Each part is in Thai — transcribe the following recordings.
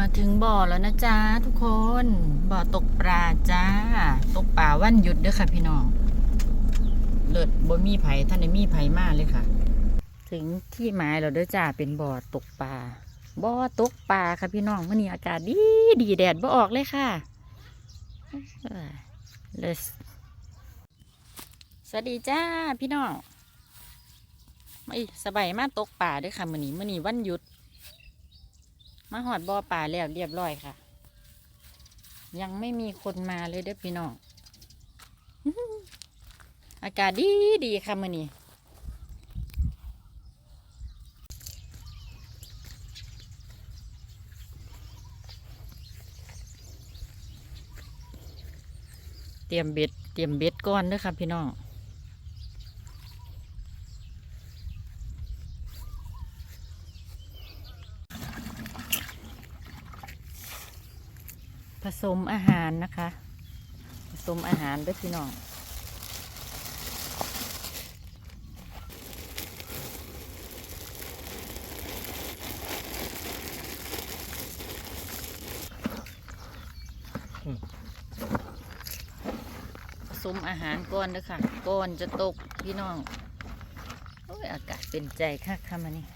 มาถึงบ่อแล้วนะจ๊ะทุกคนบ่อตกปลาจ้า ตกปลาวันหยุดเด้อค่ะพี่น้องเลิศบ่มีไผ่ท่านได้มีไผ่มากเลยค่ะ ถึงที่หมายแล้วเด้อจ้าเป็นบ่อตกปลาบ่อตกปลาค่ะพี่น้องมื่อนี้อากาศดีดีแดดบ่ออกเลยค่ะเอ้ยเลสสวัสดีจ้าพี่น้องไมาอีสบายมากตกปลาด้วยค่ะมื่อนี้มื่อนี้วันหยุด มาหอดบ่อป่าแล้วเรียบร้อยค่ะ ยังไม่มีคนมาเลยเด้อพี่น้องอากาศดีดีค่ะมื่อนี้เตรียมเบ็ดเตรียมเบ็ดก่อนด้อค่ะพี่น้อง ผสมอาหารนะคะ ผสมอาหารด้วยพี่น้องผสมอาหารก่อนเด้อค่ะก่อนจะตกพี่น้องโอ้ยอากาศเป็นใจค่ะค่ะมานี่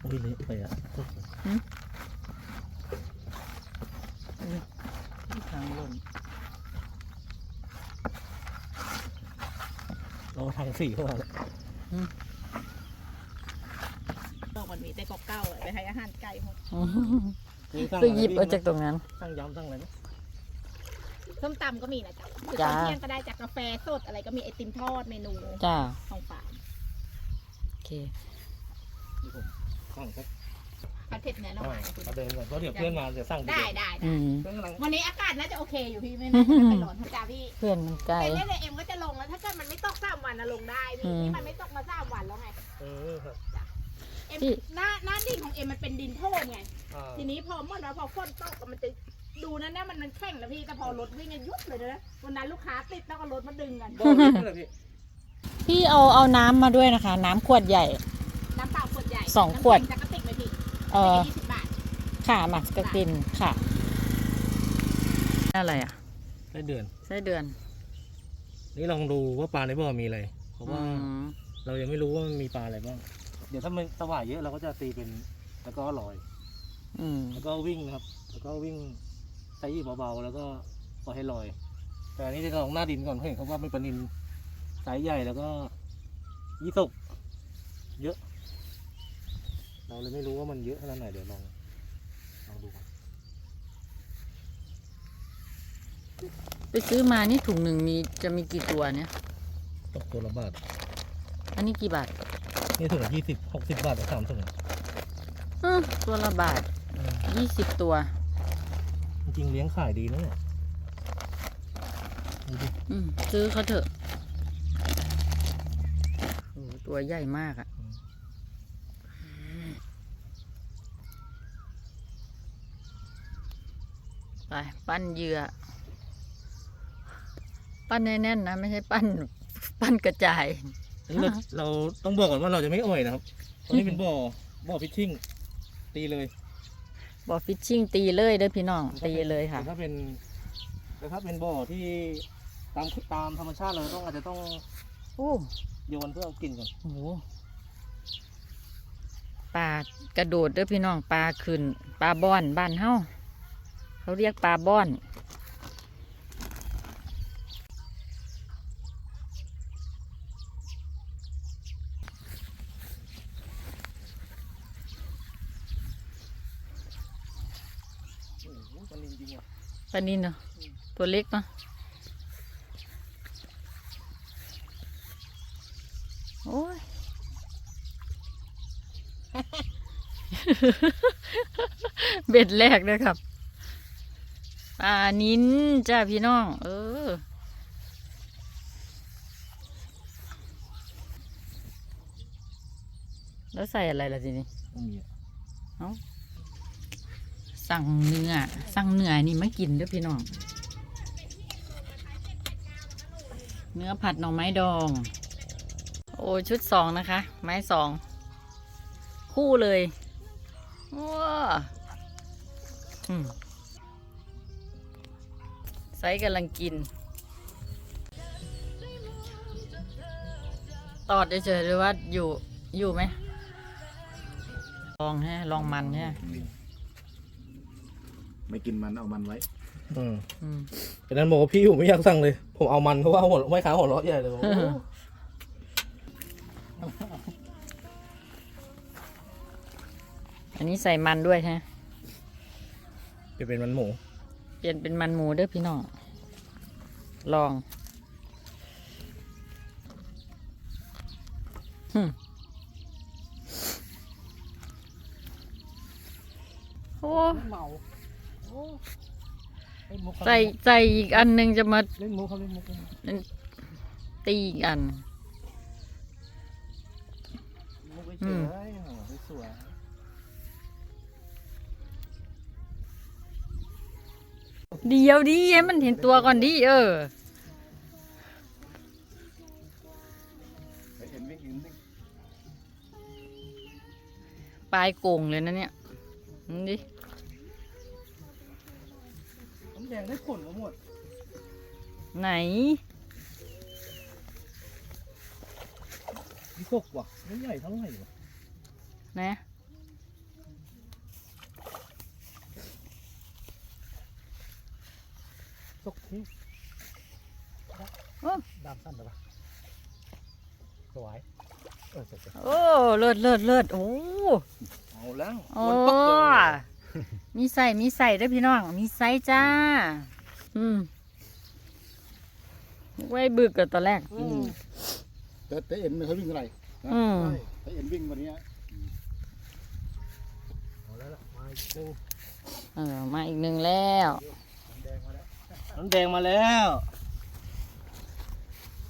โอ้ยเละไปอะ ทางลง เราทางสี่เข้ามาแล้วดอกมันมีแต่กอกเก้าอะไปให้อาหารไก่หมดคือหยิบเอาจากตรงนั้นตั้งย้ำตั้งอะไรนะส้มตำก็มีนะจ๊ะคือจ้าตอนเที่ยงก็ได้จากกาแฟสดอะไรก็มีไอติมทอดเมนูจ้าของฝากโอเคที่ผมตั้งสัก ผัดเผ็ดเนื้อละหวานมาเดินก่อนเพราะเดี๋ยวเพื่อนมาจะสั่งทีได้เยวได้อืได้มเพื่อนกำลังวันนี้อากาศน่าจะโอเคอยู่พี่ไม่น่าจะเป็นร้อนจ้าพี่เพื่อนมันไกลไปเล่นในเอ็มก็จะลงแล้วถ้าเกิดมันไม่ตกสามวันนะลงได้พี่อืมนี่มันไม่ตกมาสามวันแล้วไงเออครับเอ็มพี่ หน้าหน้าดินของเอ็มมันเป็นดินโทษไง อ่าทีนี้พอเมื่อเราพอฝนตกก็มันจะดูนะเนี่ยมันมันแข็งนะพี่แต่พอรถวิ่งกันยุบเลยนะวันนั้นลูกค้าติดแล้วก็รถมาดึงกันบอกนี่เลยพี่พี่เอาเอาน้ำมาด้วยนะคะ น้ำขวดใหญ่ น้ำเปล่าขวดใหญ่สองขวด น้ำแข็งจะกระติกไหมพี่ เออยี่สิบบาทค่ะหมักสกตินค่ะอะไรอะได้เดือน ไส้เดือน นี่ลองดูว่าปลาในบ่อมีอะไรเพราะว่าอืมเรายังไม่รู้ว่ามันมีปลาอะไรบ้าง เดี๋ยวถ้ามันสว่ายเยอะเราก็จะตีเป็นแล้วก็ลอยอืมแล้วก็วิ่งนะครับ แล้วก็วิ่งใช้ยีบเบาๆแล้วก็ปล่อยให้ลอย แต่อันนี้จะลองหน้าดินก่อนเพราะเห็นเขาว่าเป็นปลานินไซส์ใหญ่แล้วก็ยี่สกเยอะ เราเลยไม่รู้ว่ามันเยอะขนาดไหนเดี๋ยวลองลองดูก่อนไปซื้อมานี่ถุงหนึ่งมีจะมีกี่ตัวเนี่ย ตกตัวละบาท อันนี้กี่บาทนี่ถุงยี่สิบหกสิบบาทสามถุงอื้อตัวละบาทยี่สิบตัว จริงๆเลี้ยงขายดีนะเนี่ยดูดิ อืมซื้อเขาเถอะโอ้โหตัวใหญ่มากอะ่ ไปปั้นเหยื่อ ปั้นแน่นๆนะ ไม่ใช่ปั้น ปั้นกระจายอันนี้เราเราต้องบอกก่อนว่าเราจะไม่อ่อยนะครับอันนี้เป็นบ่อ บ่อพิชชิ่ง ตีเลยบอฟิชชิ่งตีเลยเด้อพี่น้อง ตีเลยค่ะแต่ถ้าเป็นแต่ถ้าเป็นบ่อที่ตามตามธรรมชาติเราต้องอาจจะต้องโอ้โยนเพื่อเอากินก่อนโหปลากระโดดเด้อพี่น้องปลาขึ้นปลาบ้อนบ้านเฮา เขาเรียกปลาบ้อนโอ้โหมันจริงๆอะปลานินเนาะตัวเล็กเนาะโอ้ยเบ็ดแรกเลยครับ ปลานินจ้าพี่น้อง เออ แล้วใส่อะไรล่ะทีนี้ต้องมีอะสั่งเนื้อ สั่งเนื้อนี่มากินเด้อพี่น้อง เนื้อผัดหน่อไม้ดอง โอ้ชุดสองนะคะ ไม้สอง คู่เลยว้าอืม ไซส์กำลังกิน ตอดเฉยๆหรือว่าอยู่อยู่ไหม ลองฮะลองมันฮะไม่กินมันเอามันไว้อืมอืมแต่นั้นบอกว่าพี่ผมไม่อยากสั่งเลย ผมเอามันเพราะว่าหัวไม่ขาหัวเราะใหญ่เลยบอกโอ้อันนี้ใส่มันด้วยฮะ จะเป็นมันหมู เปลี่ยนเป็นมันหมูเด้อพี่น้อง ลองหึโอ้เมาโอ้เล่นมุกเขาใส่ใส่อีกอันหนึงจะมาเล่นมุกเขาเล่นมุกเขาตีอีกอัน มุกไอ้อืเจ๋มยโอ้โหสวย เดียวดีให้มันเห็นตัวก่อนดิเออไปเห็นวิ่งเห็นวิ่งปลายโก่งเลยนะเนี่ยนี่ดิน้ำแดงได้ผลมาหมด ไหนพี่สกว่ะไม่ใหญ่เท่าไหร่วะนะ สกที่โอ้ดำสั้นหรือปะสวยเออสวยโอ้เลิศเลิศเลิศโอ้เอาแล้วโอ้มันปักเลยมีใส่มีใส่ด้วยพี่น้อง มีไซส์จ้า อืมนึกไว้บึกกับตอนแรกอืมแต่แต่เอ็นไม่เคยวิ่งเท่าไหร่นะอืมแต่เอ็นวิ่งวันนี้เอาแล้วล่ะมาอีกหนึ่งเออมาอีกหนึ่งแล้ว น้ำแดงมาแล้ว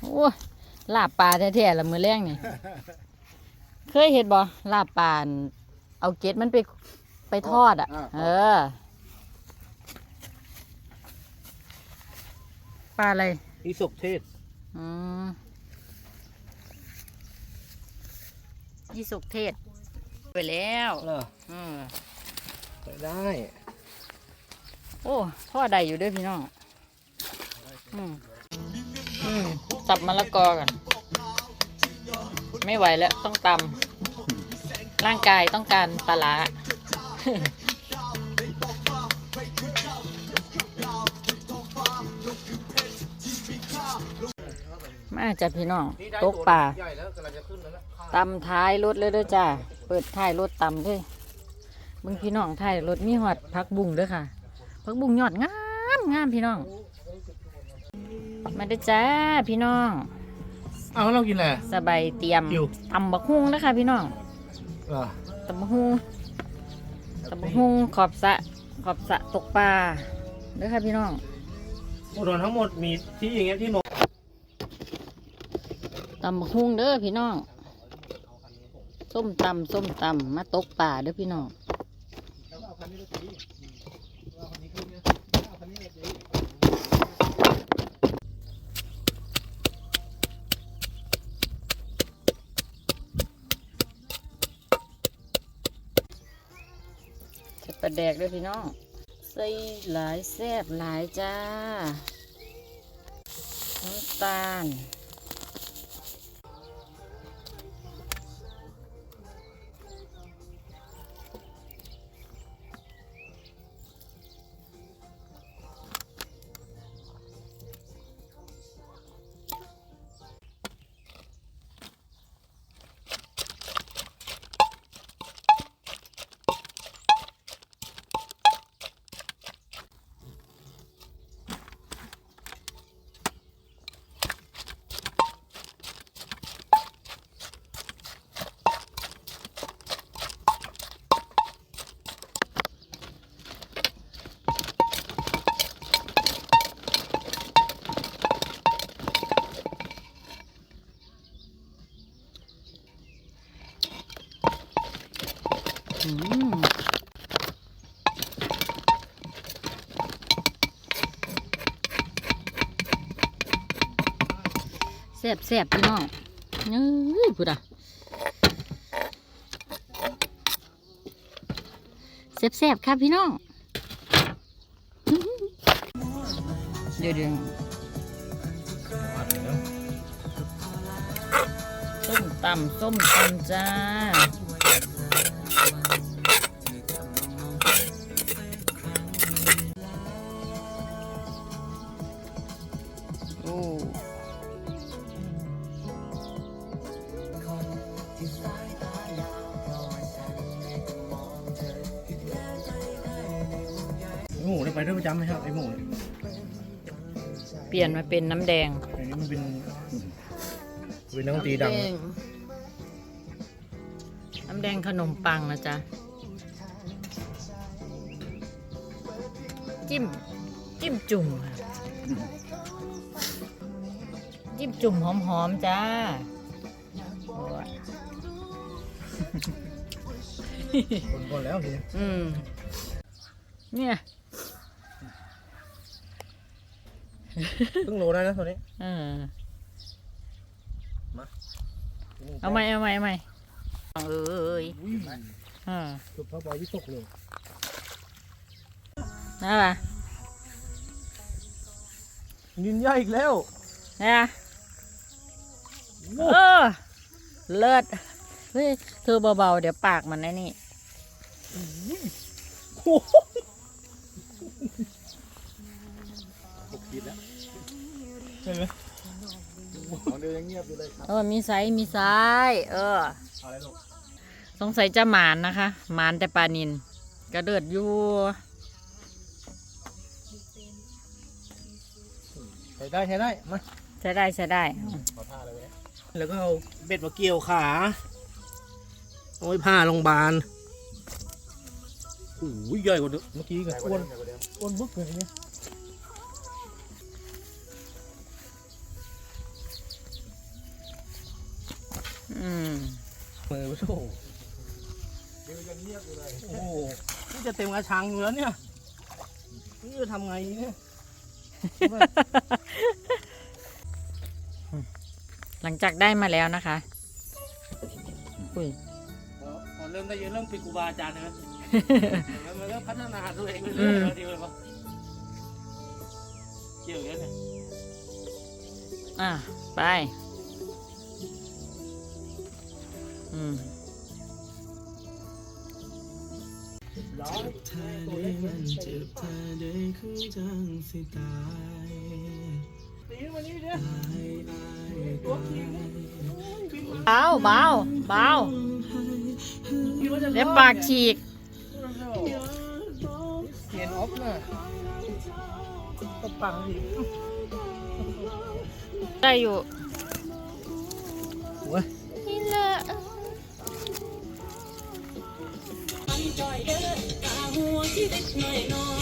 โอ้ยลาบปลาแท้ๆละมือแรงนี่ เคยเห็นบ่ลาบปลาอันเอาเกล็ดมันไปไปทอดอะ เออ ปลาอะไรพี่สกเทศอืมยี่สุกเทศ ไปแล้วเหรออืมไปได้ โอ้พ่อใดอยู่ด้วยพี่น้อง อืมอืมสับมะละกอกันไม่ไหวแล้วต้องตำร่างกายต้องการปลาร้ามาจ้ะพี่น้องตกป่าตำท้ายรถเลยด้อจ้าเปิดท้ายรถตำด้วยมึงพี่น้องท้ายรถมีหอดพักบุ้งด้อค่ะพักบุ้งยอดงามงามพี่น้อง มาเด้อจ้าพี่น้อง เอาเรากินอะไรสบายเตรียมหิวตำบักฮุ้งนะคะพี่น้องเหรอตำบักฮุ้งตำบักฮุ้งขอบสระขอบสระตกปลาเด้อค่ะพี่น้อง อุดรทั้งหมดมีที่อย่างเงี้ยที่นอนตำบักฮุ้งเด้อพี่น้อง ส้มตำส้มตำมาตกป่าเด้อพี่น้อง ใส่ปลาแดกด้วยพี่น้องใส่หลายแซ่บหลายจ้า น้ำตาล แซ่บแซ่บพี่น้องเอ้ยพูดอะแซ่บแซ่บครับพี่น้องเดี๋ยวเดี๋ยวส้มตำส้มตำจ้า เปลี่ยนมาเป็นน้ำแดง อันนี้มันเป็นเป็นนักดนตรีดังน้ำแดงขนมปังนะจ๊ะ จิ้ม จิ้มจุ่มค่ะจิ้มจุ่มหอมๆจ้าโอ้ยคนก่อนแล้วทีนี้อืม เนี่ย ครึ่งโลได้นะตัวนี้เออเอาไหมเอาไหมเอาไหมเอ้ยอุ้ยอ่าสุดพระบอยวิตกเลยน่าป่ะนินใหญ่อีกแล้วนะเออเลิศเฮ้ยเธอเบาๆ เดี๋ยวปากมันนะนี่โอ้โหหกขีดแล้ว ใช่ไหมของเดียวยังเงียบอยู่เลยครับเออมีไซส์มีไซส์เออ เอาอะไรลูกสงสัยจะหมานนะคะ หมานแต่ปลานินกระเดิดอยู่ใช้ได้ใช้ได้มาใช้ได้ใช้ได้ ขอท่าเลยเว้ยแล้วก็เอาเบ็ดมาเกี่ยวขาเอาไว้ผ้าโรงพยาบาลโอ้ยใหญ่กว่าเดิมเมื่อกี้กับใหญ่กอ้ว่าวนเดิมใหญ่กว่าเดิมอ้วนบึกเลยทีนี้ อืมมือโอ้โหเดี๋ยวยังเงียบอยู่เลยโอ้โหนี่จะเต็มกระชังอยู่แล้วเนี่ยนี่จะทำไงเนี่ยหลังจากได้มาแล้วนะคะอุ้ยพอพอเริ่มได้เยอะเริ่มเป็นครูบาอาจารย์นะแล้วมันก็พัฒนาตัวเองไปอืเรื่อยมๆดีเลยปะเกี่ยวอย่างเงี้ยเนี่ยอะไป อืมร้อยตัวเมันเจ็บแลได้คือจังสิตายตีวันนี้เนี่ยตัวจริงเบาเบาเบาเดี๋ยวปากฉีกเขียนออฟน่ะตบปังดิได้อยู่โอ้ย จอยเด้อตาหัวที่เด็กน้อยน้อย